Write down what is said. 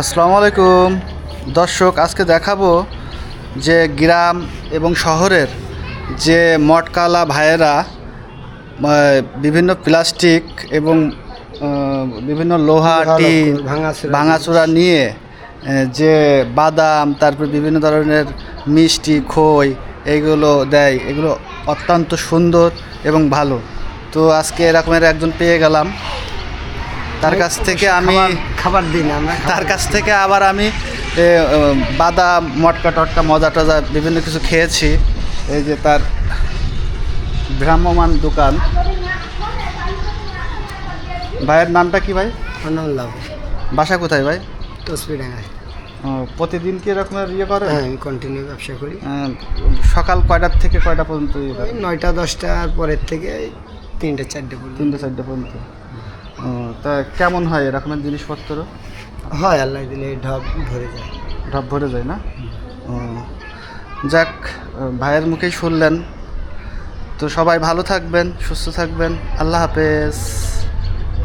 আসসালামু আলাইকুম। দর্শক আজকে দেখাবো যে গ্রাম এবং শহরের যে মটকালা ভাইয়েরা বিভিন্ন প্লাস্টিক এবং বিভিন্ন লোহা টিন ভাঙাচোরা নিয়ে। যে বাদাম তারপর বিভিন্ন ধরনের মিষ্টি খই এইগুলো দেয়। এগুলো অত্যন্ত সুন্দর এবং ভালো। তো আজকে এরকমের একজন পেয়ে গেলাম। তার কাছ থেকে আমি খাবার- দিন আমরা তার কাছ থেকে আবার আমি বাদাম মটকা টটকা মজা টজা বিভিন্ন কিছু খেয়েছি। এই যে তার ভ্রাম্যমান দোকান। ভাইয়ের নামটা কি ভাই? লাভ বাসা কোথায় ভাই? তসবি ডাঙায় ও, প্রতিদিন কি এরকমের ইয়ে করে হ্যাঁ কন্টিনিউ ব্যবসা করি। সকাল কয়টার থেকে কয়টা পর্যন্ত ইয়ে নয়টা দশটার পরের থেকে তিনটে চারটে পর্যন্ত। তিনটে চারটে পর্যন্ত। তা কেমন হয় এরকমের জিনিসপত্র? হয় আল্লাহ দিলে ঢপ ভরে যায়। ঢপ ভরে যায় না? যাক ভাইয়ের মুখেই শুনলেন। তো সবাই ভালো থাকবেন সুস্থ থাকবেন। আল্লাহ হাফেজ।